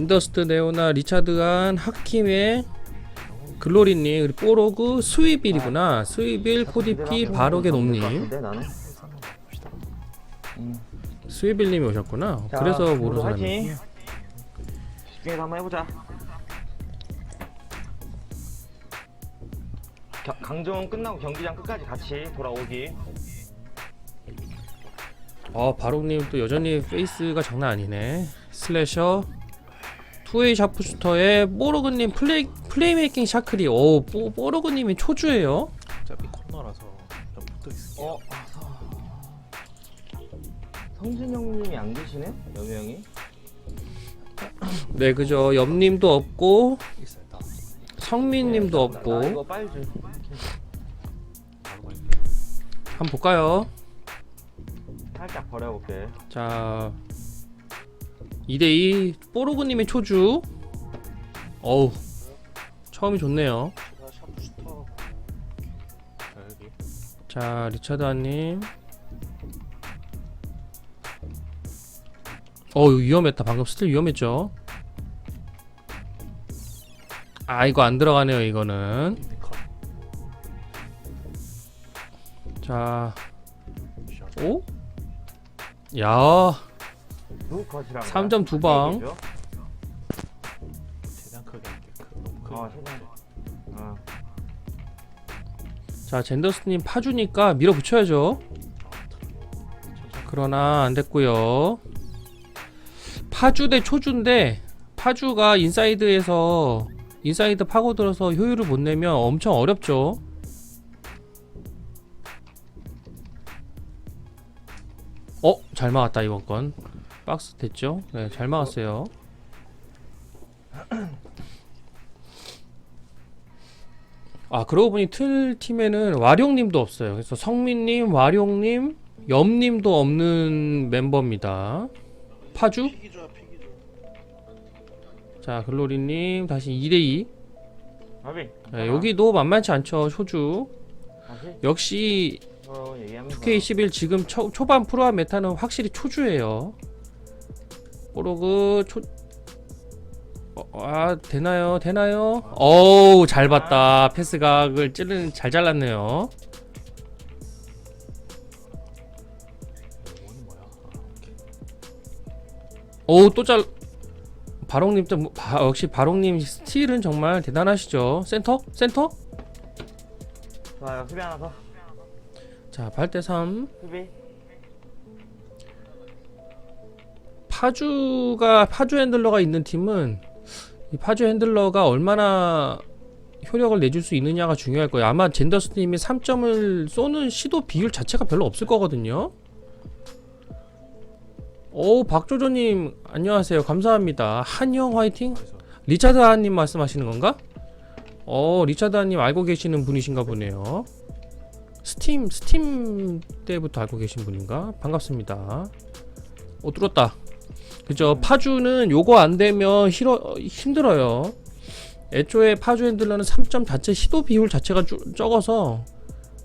젠더스트 네오나 리차드한 하킴의 글로리님 그리고 뽀로그 스위빌이구나 스위빌 코디피 바로게 놈님 스위빌님이 오셨구나 자, 그래서 모르는 사람이. 집중해서 한번 해보자. 겨- 강정 끝나고 경기장 끝까지 같이 돌아오기. 어 바로님 또 여전히 페이스가 장난 아니네 슬래셔 투웨이 샤프슈터의 뽀로그님 플레이 플레이메이킹 샤크리 오 뽀, 뽀로그님이 초주예요 어차피 코너라서 좀 붙어 있을게요. 어. 성진 형님이 안 계시네? 여우 형이? 네 그죠 염님도 없고 있어요. 다 성민님도 나, 나 없고 이거 빨리 줘. 바로 갈게요. 한번 볼까요 살짝 버려볼게. 자 2대2 뽀로그님의 초주 어우 처음이 좋네요. 자 여기 자 리차드 아님 어우 위험했다 방금 스틸 위험했죠 아 이거 안 들어가네요 이거는. 자 샷. 오? 야 컷이랑? 3점 두 방. 최대한 크게 할게. 크- 너무 크게. 어, 하면 최대한. 어. 자 젠더스님 파주니까 밀어붙여야죠 천천히. 그러나 안 됐고요 파주 대 초주인데 파주가 인사이드에서 인사이드 파고들어서 효율을 못 내면 엄청 어렵죠 어? 잘 막았다 이번 건 박스 됐죠? 네 잘 막았어요 아 그러고 보니 틀 팀에는 와룡님도 없어요 그래서 성민님, 와룡님, 염님도 없는 멤버입니다 파주? 자 글로리님 다시 2대2 바비. 네, 여기도 만만치 않죠 초주 다시. 역시 어, 얘기하면서. 2K11 지금 초, 초반 프로와 메타는 확실히 초주예요. 뽀로그 초. 어, 아 되나요? 되나요? 어우 잘 봤다. 패스각을 찌른 잘 잘랐네요. 아. 오또 잘. 바롱님 좀 바, 역시 바롱님 스틸은 정말 대단하시죠. 센터? 센터? 좋아요. 수비 하나 더. 자 8대 3. 수비. 파주가 파주 핸들러가 있는 팀은 이 파주 핸들러가 얼마나 효력을 내줄 수 있느냐가 중요할 거예요. 아마 젠더스님이 3점을 쏘는 시도 비율 자체가 별로 없을 거거든요. 오 박조조님 안녕하세요. 감사합니다. 한영 화이팅. 그래서 리차드 하님 말씀하시는 건가? 어 리차드 하님 알고 계시는 분이신가 보네요. 스팀 스팀 때부터 알고 계신 분인가? 반갑습니다. 어 뚫었다. 그죠? 파주는 요거 안 되면 힘 힘들어요. 애초에 파주 핸들러는 3점 자체 시도 비율 자체가 쭈- 적어서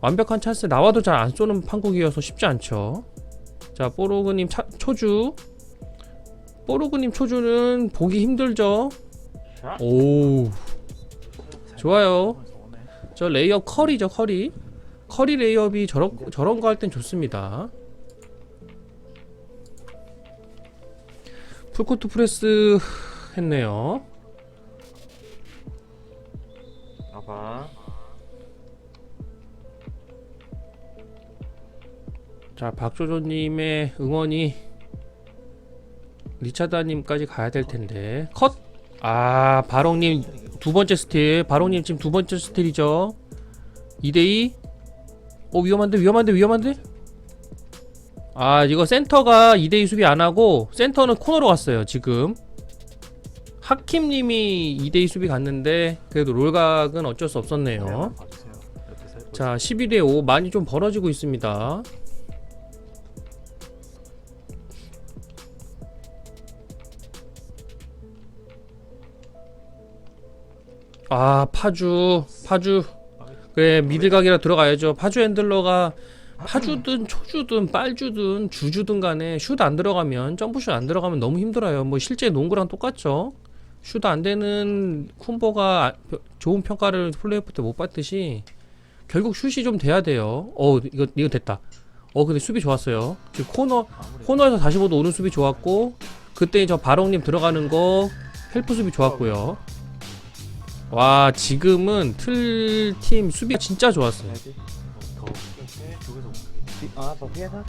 완벽한 찬스 나와도 잘 안 쏘는 판국이어서 쉽지 않죠. 자 뽀로그님 차- 초주 뽀로그님 초주는 보기 힘들죠. 샷. 오 좋아요. 저 레이업 커리죠 커리 커리 레이업이 저런 저런 거 할 땐 좋습니다 풀코트 프레스 했네요. 아빠. 자 박조조님의 응원이 리차다님까지 가야 될 텐데. 컷 아 바롱님 두 번째 스틸. 바롱님 지금 두 번째 스틸이죠. 2대2 어 위험한데 위험한데 위험한데 아 이거 센터가 2대2 수비 안하고 센터는 코너로 갔어요 지금. 하킴님이 2대2 수비 갔는데 그래도 롤각은 어쩔 수 없었네요. 해보세요. 자 11대5 많이 좀 벌어지고 있습니다. 아 파주 파주. 그래 미들각이라 들어가야죠. 파주 핸들러가 파주든 초주든 빨주든 주주든 간에 슛 안 들어가면 점프슛 안 들어가면 너무 힘들어요. 뭐 실제 농구랑 똑같죠. 슛 안 되는 쿤보가 아- 좋은 평가를 플레이오프 때 못 받듯이 결국 슛이 좀 돼야 돼요. 어 이거 이거 됐다. 어 근데 수비 좋았어요. 지금 코너 코너에서 다시 보도 오른 수비 좋았고 그때 저 바롱님 들어가는 거 헬프 수비 좋았고요. 와 지금은 틀 팀 수비 진짜 좋았어요. 아, 더 피해서?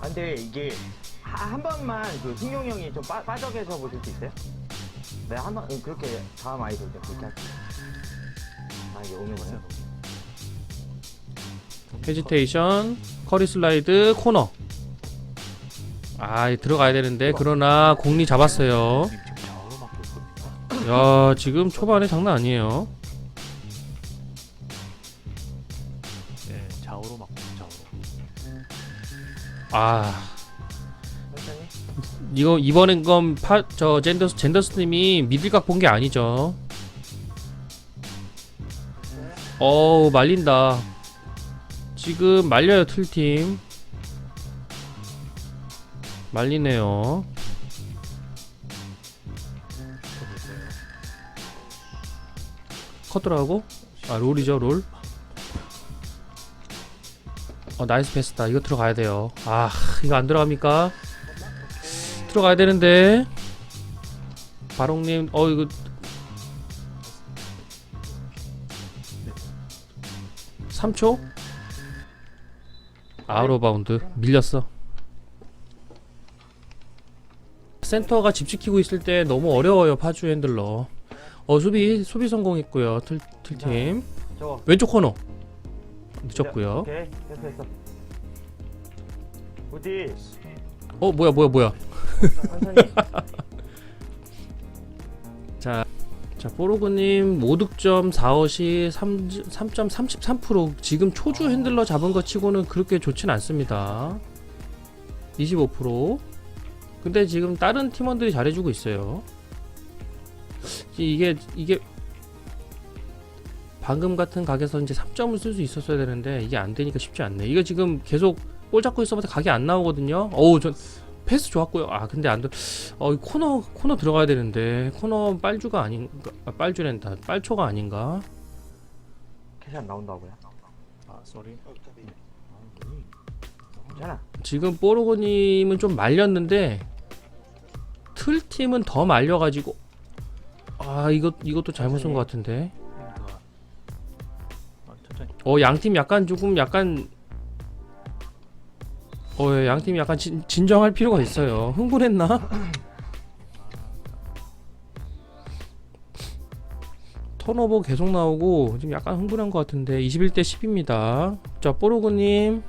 아, 근데 이게 하- 한 번만 그 승용 형이 좀 빠, 빠져 계셔 보실 수 있어요? 네, 한 번, 그렇게 다음 아이돌 때 그렇게 할게요. 아, 이게 오는 거네. 헤지테이션 커리 슬라이드 코너. 아 들어가야 되는데 그러나 공리 잡았어요. 지금 있거든요. 야 지금 초반에 장난 아니에요. 아. 이거 이번엔 건파저 젠더스 젠더스님이 미들각 본 게 아니죠. 어우 말린다. 지금 말려요 틀팀. 말리네요. 커트라고? 아 롤이죠 롤. 어 나이스 패스다. 이거 들어가야 돼요. 아 이거 안 들어갑니까? 들어가야 되는데. 바롱님 어 이거 3초? 아우로 바운드 밀렸어. 센터가 집 지키고 있을 때 너무 어려워요 파주 핸들러. 어 수비 수비 성공했고요 틀 틀팀 저거. 왼쪽 코너 늦었고요. 오케이, 됐어, 됐어. 어 뭐야 뭐야 뭐야. 천천히. 자 뽀로그님 5득점 4어시 3.33% 지금 초주 핸들러 잡은 것 치고는 그렇게 좋진 않습니다. 25% 근데 지금 다른 팀원들이 잘해주고 있어요. 이게 이게 방금 같은 각에서 이제 3점을 쓸 수 있었어야 되는데 이게 안 되니까 쉽지 않네. 이거 지금 계속 볼 잡고 있어봤자 각이 안 나오거든요. 어우 전 패스 좋았고요. 아 근데 안 돼. 어, 이 코너 코너 들어가야 되는데 코너 빨주가 아닌가? 아, 빨주랜다. 빨초가 아닌가? 캐시 안 나온다고요? 아, 쏘리. 괜찮아. 지금 뽀로고님은 좀 말렸는데 틀 팀은 더 말려가지고 아 이거 이것도 잘못 쓴 것 같은데. 어 양팀 약간 조금 약간 어 예, 양팀 약간 진, 진정할 필요가 있어요. 흥분했나? 턴오버 계속 나오고 지금 약간 흥분한 것 같은데 21대 10입니다. 자 뽀로고님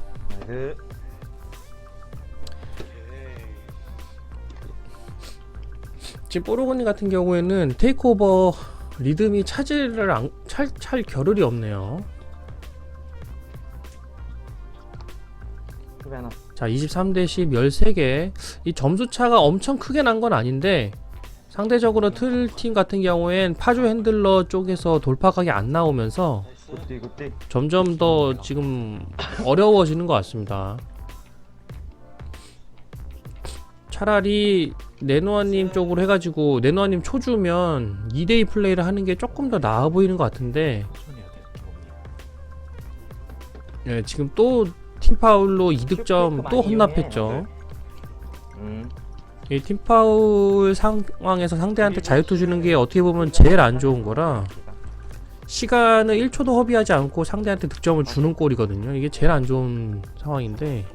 나이스. 지금 뽀로고님 같은 경우에는 테이크오버 리듬이 차질을 안, 찰, 찰 겨를이 없네요. 하나. 자 23대 10 13개 이 점수 차가 엄청 크게 난 건 아닌데 상대적으로 틀팀 같은 경우엔 파주 핸들러 쪽에서 돌파각이 안 나오면서 굿디, 굿디. 점점 더 지금 어려워지는 것 같습니다. 차라리 네노아님 쪽으로 해가지고 네노아님 초주면 2대2 플레이를 하는 게 조금 더 나아 보이는 것 같은데. 예, 지금 또 팀파울로 2득점 또 혼납했죠. 음. 이 팀파울 상황에서 상대한테 자유투 주는 게 어떻게 보면 제일 안 좋은 거라 시간을 1초도 허비하지 않고 상대한테 득점을 주는 꼴이거든요. 이게 제일 안 좋은 상황인데.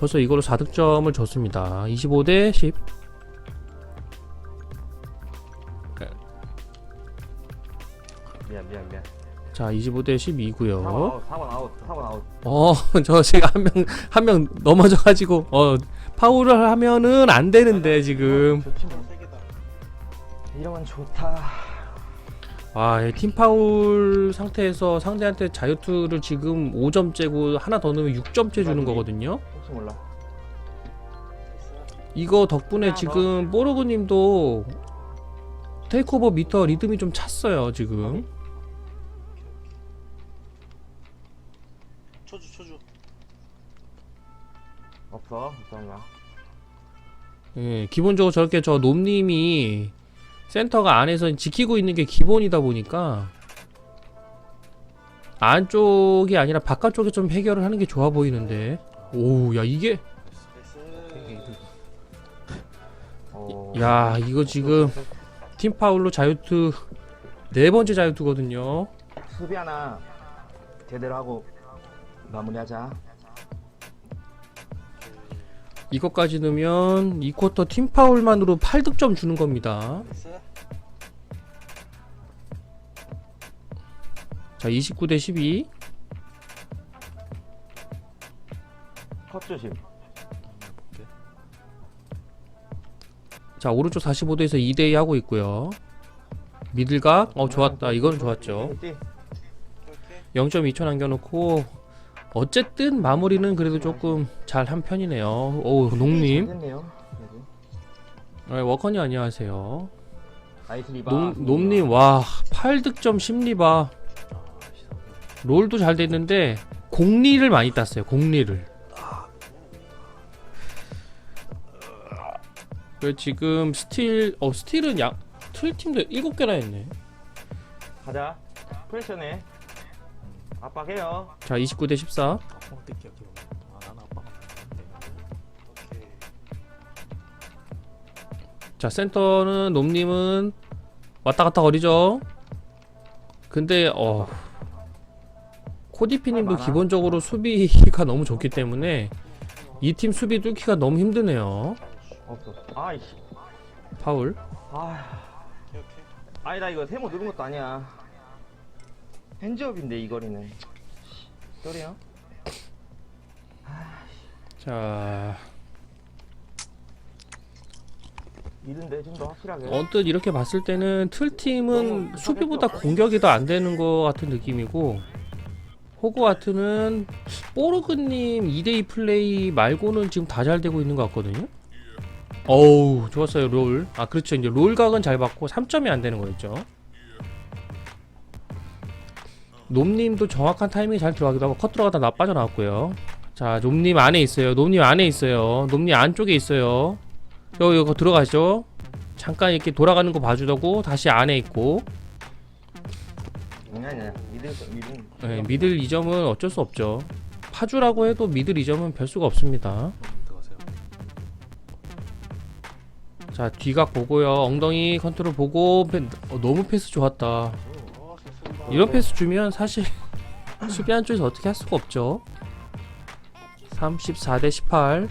벌써 이걸로 4득점을 줬습니다. 25대 10. 미안, 미안, 미안. 자, 25대 12고요. 4번 아웃, 4번 아웃, 4번 아웃. 어, 저 제가 한 명 한 명 넘어져 가지고 어 파울을 하면은 안 되는데 지금 좋지 뭐. 이러면 좋다. 아, 이 팀파울 상태에서 상대한테 자유투를 지금 5점째고 하나 더 넣으면 6점째 주는 거거든요. 혹시 몰라. 이거 덕분에 지금 뽀로그님도 테이크오버 미터 리듬이 좀 찼어요 지금. 없어 없어 임마 예, 기본적으로 저렇게 저 놈님이 센터가 안에서 지키고 있는 게 기본이다 보니까 안쪽이 아니라 바깥쪽에 좀 해결을 하는 게 좋아 보이는데. 오야 이게. 어... 야 이거 지금 팀 파울로 자유투 네 번째 자유투거든요. 수비 하나 제대로 하고 마무리하자 이것까지 넣으면 이 쿼터 팀파울만으로 8득점 주는 겁니다. 자 29 대 12 컷 조심. 자 오른쪽 45도에서 2대2 하고 있고요. 미들각? 어 좋았다. 이거는 좋았죠. 됐지? 0.2초 남겨놓고 어쨌든 마무리는 그래도 조금 잘 한 편이네요. 오 농님. 잘 됐네요. 그래도. 네, 워커니 안녕하세요. 나이스 리바. 농, 농님 와 8득점 10리바. 아, 씨. 롤도 잘 됐는데 공리를 많이 땄어요 공리를. 그 지금 스틸 어 스틸은 양 틀 팀도 7개나 했네. 가자. 프레셔네 압박해요. 자 29 대 14 아빠가 뜯기야 기분. 아 나는 아빠가 오케이. 자 센터는 놈님은 왔다 갔다 거리죠. 근데 어 코디피님도 많아. 기본적으로 수비가 너무 좋기 때문에 이 팀 수비 뚫기가 너무 힘드네요. 없어. 아이씨. 파울. 아 아니 나 이거 세모 누른 것도 아니야 핸즈업인데 이 거리는. 소리야 자. 이른데 좀 더 확실하게. 언뜻 이렇게 봤을 때는 틀 팀은 너무 수비보다 공격이 더 안 되는 것 같은 느낌이고 호그와트는 뽀르그님 2대2 플레이 말고는 지금 다 잘 되고 있는 것 같거든요? 어우 좋았어요 롤아 그렇죠. 이제 롤각은 잘 받고 3점이 안 되는 거였죠 놈님도 정확한 타이밍이 잘 들어가기도 하고 컷 들어가다 나 빠져나왔고요. 자 놈님 안에 있어요. 놈님 안에 있어요. 놈님 안쪽에 있어요. 여기 이거 들어가죠. 잠깐 이렇게 돌아가는 거 봐주다고 다시 안에 있고. 아니 아니 미들 미들. 네, 미들 2점은 어쩔 수 없죠. 파주라고 해도 미들 2점은 별 수가 없습니다. 들어가세요. 자 뒤각 보고요. 엉덩이 컨트롤 보고 패- 어, 너무 패스 좋았다 이런 패스 주면 사실 수비 한쪽에서 어떻게 할 수가 없죠. 34 대 18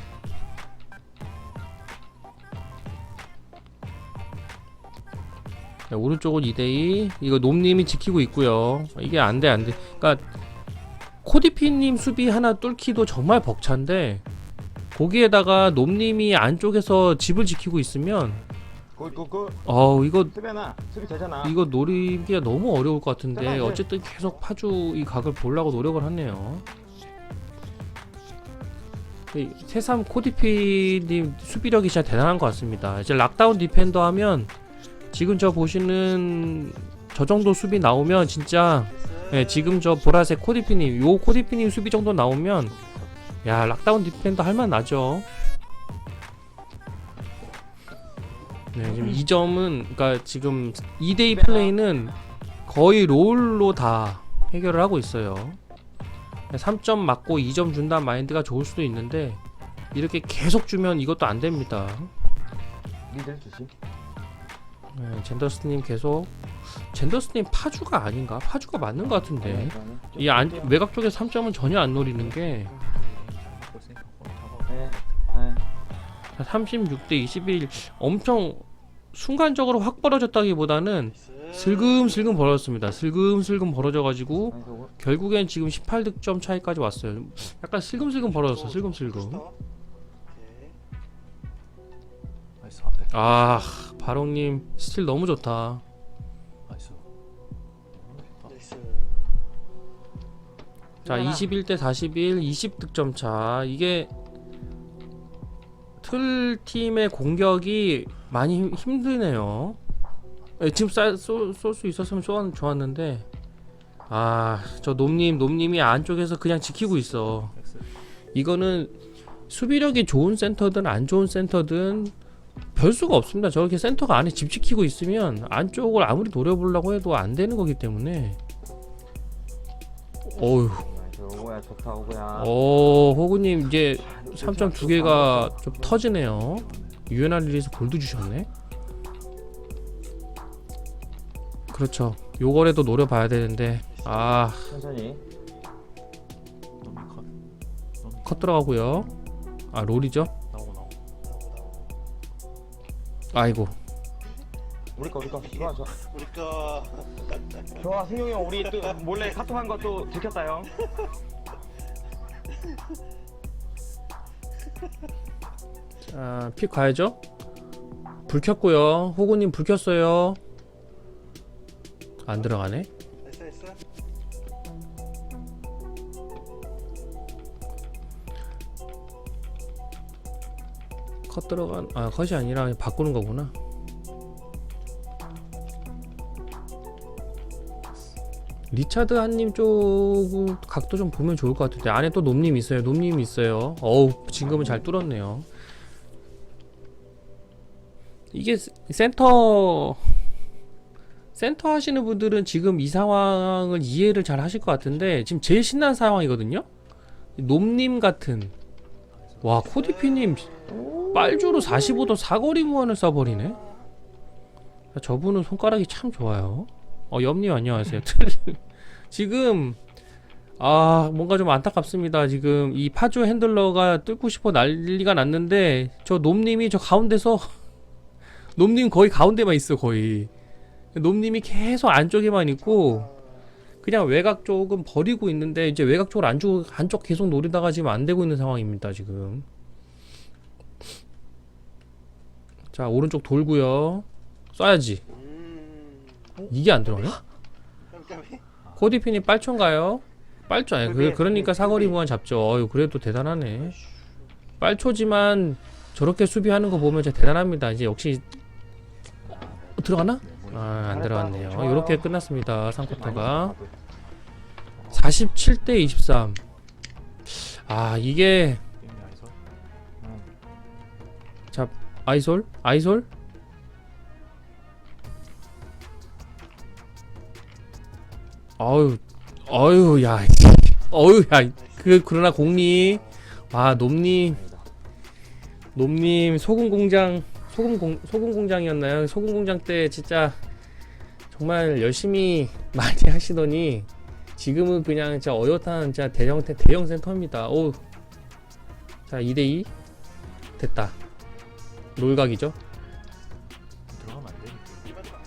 자, 오른쪽은 2대2 이거 놈님이 지키고 있고요. 이게 안돼 안돼. 그러니까 코디피님 수비 하나 뚫기도 정말 벅찬데 거기에다가 놈님이 안쪽에서 집을 지키고 있으면 어우 이거 수비 하나 수비 되잖아 이거 노리기가 너무 어려울 것 같은데. 어쨌든 계속 파주 이 각을 보려고 노력을 하네요. 이 새삼 코디피님 수비력이 진짜 대단한 것 같습니다. 이제 락다운 디펜더 하면 지금 저 보시는 저 정도 수비 나오면 진짜 예, 지금 저 보라색 코디피님 요 코디피님 수비 정도 나오면 야 락다운 디펜더 할만 나죠. 네, 지금 2점은 그러니까 지금 2대2 플레이는 거의 롤로 다 해결을 하고 있어요. 3점 맞고 2점 준다는 마인드가 좋을 수도 있는데 이렇게 계속 주면 이것도 안 됩니다. 미들 조심 네, 젠더스님 계속 젠더스님 파주가 아닌가? 파주가 맞는 것 같은데 이 안, 외곽 쪽에 3점은 전혀 안 노리는 게 36대 21 엄청 순간적으로 확 벌어졌다기보다는 슬금슬금 벌어졌습니다. 슬금슬금 벌어져가지고 결국엔 지금 18득점 차이까지 왔어요. 약간 슬금슬금 벌어졌어. 슬금슬금. 아 바롱님 스틸 너무 좋다. 자 21대 41 20득점 차 이게 틀 팀의 공격이 많이 힘- 힘드네요. 예, 지금 쏠 수 있었으면 좋았, 좋았는데 아저 놈님 놈님이 안쪽에서 그냥 지키고 있어. 이거는 수비력이 좋은 센터든 안 좋은 센터든 별 수가 없습니다. 저렇게 센터가 안에 집 지키고 있으면 안쪽을 아무리 노려보려고 해도 안 되는 거기 때문에 어휴 오고야 좋다 오고야. 어 호구님 이제 아, 3점 두 개가 좀 터지네요. 유엔알 릴에서 골도 주셨네. 그렇죠. 요거라도 노려봐야 되는데 아 천천히. 컷. 들어가고요. 아 롤이죠. 나오고 나오고. 아이고 우리 거 우리 거 좋아 좋아. 우리 거 좋아 승용이 형 우리 또 몰래 카톡한 거 또 들켰다 형. 자픽 가야죠. 불 켰고요. 호구님 불 켰어요. 안 들어가네. 됐어 됐어 컷 들어간 아 컷이 아니라 바꾸는 거구나. 리차드 한님 쪽 각도 좀 보면 좋을 것 같은데 안에 또 놈님 있어요. 놈님 있어요. 어우 지금은 잘 뚫었네요. 이게 세- 센터 센터 하시는 분들은 지금 이 상황을 이해를 잘 하실 것 같은데 지금 제일 신난 상황이거든요. 놈님 같은 와 코디피님 빨주로 45도 사거리 무한을 쏴버리네. 저분은 손가락이 참 좋아요. 어 염님 안녕하세요. 지금 아 뭔가 좀 안타깝습니다. 지금 이 파주 핸들러가 뚫고 싶어 난리가 났는데 저 놈님이 저 가운데서 놈님 거의 가운데만 있어 거의. 놈님이 계속 안쪽에만 있고 그냥 외곽 쪽은 버리고 있는데 이제 외곽 쪽을 안쪽 안쪽 계속 노리다가 지금 안 되고 있는 상황입니다 지금. 자 오른쪽 돌고요. 쏴야지. 음 이게 안 들어가네? 코디핀이 빨초인가요? 빨초 아니 그, 그러니까 사거리 무한 잡죠. 어유 그래도 대단하네. 빨초지만 저렇게 수비하는 거 보면 진짜 대단합니다. 이제 역시 어, 들어가나? 아 안 들어갔네요. 이렇게 끝났습니다. 3쿼터가 47대 23. 아 이게 아니서. 아이솔? 아이솔? 어유, 어유, 야, 어유, 야, 그 그러나 공리, 와, 놈님, 놈님 소금 공장, 소금 공 소금 공장이었나요? 소금 공장 때 진짜 정말 열심히 많이 하시더니 지금은 그냥 진짜 어엿한 진짜 대형 대형 센터입니다. 오, 자 2대2 됐다. 롤각이죠? 들어가면 안 되니까.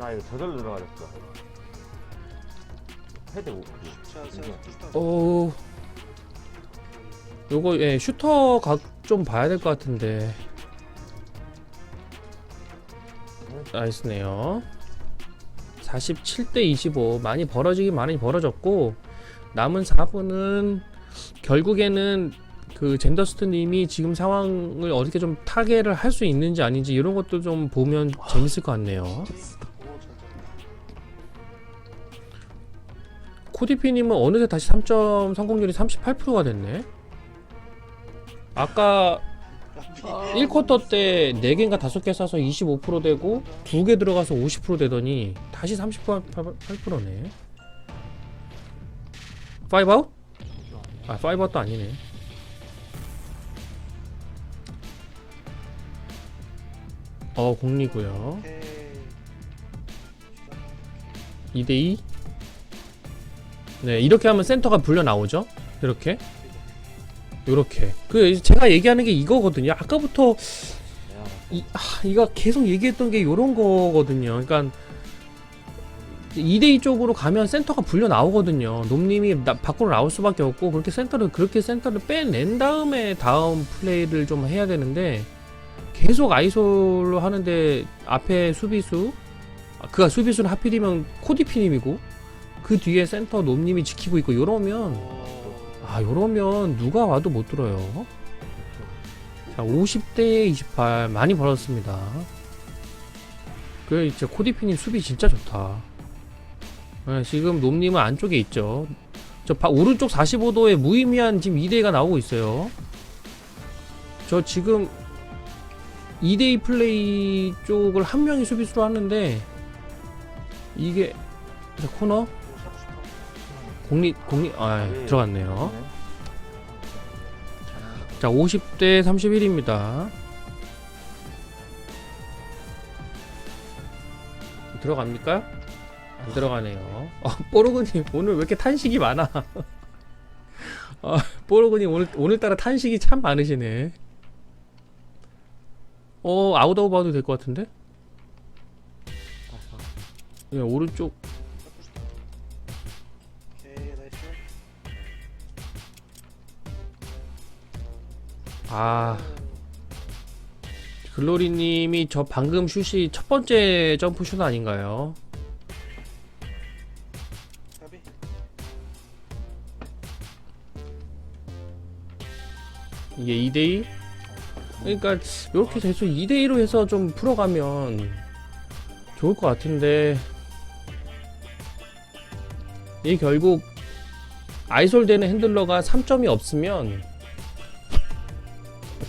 나 이거 저절로 들어가졌어. 헤드 오. 자자 이게. 오, 요거 예 슈터 각 좀 봐야 될 것 같은데. 나이스네요. 47대 25 많이 벌어지긴 많이 벌어졌고 남은 4분은 결국에는 그 젠더스트님이 지금 상황을 어떻게 좀 타개를 할 수 있는지 아닌지 이런 것도 좀 보면 재밌을 것 같네요. 코디피님은 어느새 다시 3점 성공률이 38%가 됐네. 아까 1쿼터 때 4개인가 5개 쏴서 25% 되고 2개 들어가서 50% 되더니 다시 38%네. 5아웃? 아, 5아웃도 아니네. 어, 공리고요. 오케이 2대2. 네, 이렇게 하면 센터가 불려 나오죠. 이렇게. 요렇게. 그 제가 얘기하는 게 이거거든요. 아까부터 이, 아, 이거 계속 얘기했던 게 요런 거거든요. 그러니까 2대2 쪽으로 가면 센터가 불려 나오거든요. 놈님이 나, 밖으로 나올 수밖에 없고 그렇게 센터를 그렇게 센터를 빼낸 다음에 다음 플레이를 좀 해야 되는데 계속 아이솔로 하는데 앞에 수비수 아, 그가 수비수는 하필이면 코디피님이고 그 뒤에 센터 놈님이 지키고 있고 요러면 오아 요러면 누가 와도 못 들어요. 자 50대 28 많이 벌었습니다. 그 이제 코디피님 수비 진짜 좋다. 네, 지금 놈님은 안쪽에 있죠. 저 바, 오른쪽 45도에 무의미한 지금 2대2가 나오고 있어요. 저 지금 2대2 플레이 쪽을 한 명이 수비수로 하는데 이게 자, 코너 공립 공립 아 네. 들어갔네요. 네. 자 50대 31입니다. 들어갑니까? 안 들어가네요. 아, 뽀로그님 오늘 왜 이렇게 탄식이 많아? 아, 뽀로그님 오늘 오늘따라 탄식이 참 많으시네. 어 아웃 오브 바도 될 것 같은데? 예, 오른쪽 아 글로리님이 저 방금 슛이 첫 번째 점프 슛 아닌가요? 이게 2대2? 그러니까 이렇게 계속 2대2로 해서 좀 풀어가면 좋을 것 같은데 이 결국 아이솔 되는 핸들러가 3점이 없으면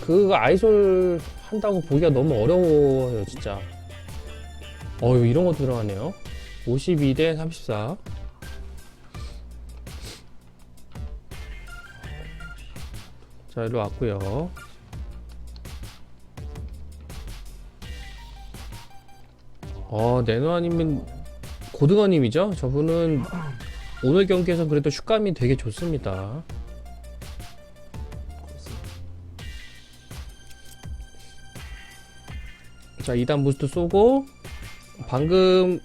그 아이솔 한다고 보기가 너무 어려워요 진짜 어유 이런 것도 들어가네요 52 대 34 자, 일로 왔고요. 어, 네노아님은 고등어님이죠? 저분은 오늘 경기에서 그래도 슛감이 되게 좋습니다. 자, 2단 부스트 쏘고 방금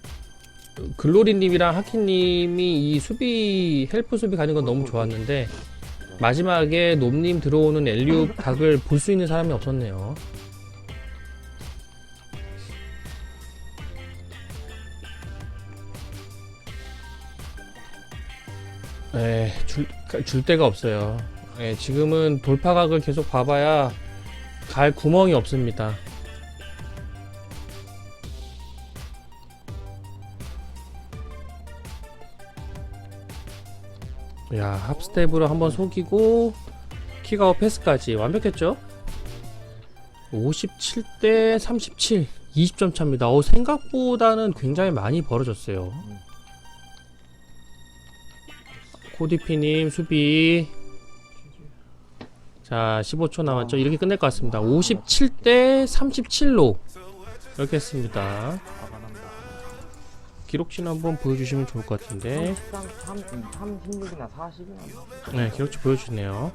글로리님이랑 하키님이 이 수비 헬프 수비 가는 건 너무 좋았는데 마지막에 놈님 들어오는 엘리웁 각을 볼 수 있는 사람이 없었네요. 에, 줄, 줄 데가 없어요. 에, 지금은 돌파각을 계속 봐봐야 갈 구멍이 없습니다. 야, 합스텝으로 한번 속이고 킥아웃 패스까지 완벽했죠? 57대 37 20점 차입니다. 어, 생각보다는 굉장히 많이 벌어졌어요. 코디피님 수비 자 15초 남았죠. 이렇게 끝낼 것 같습니다. 57대 37로 이렇게 했습니다. 기록신 한번 보여주시면 좋을 것 같은데 3, 3, 36이나 40이나 네, 기록치 보여주네요.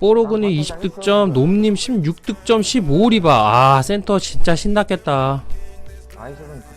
뽀로그니 20득점, 놈님 16득점, 15리바. 아, 센터 진짜 신났겠다. 아이솔은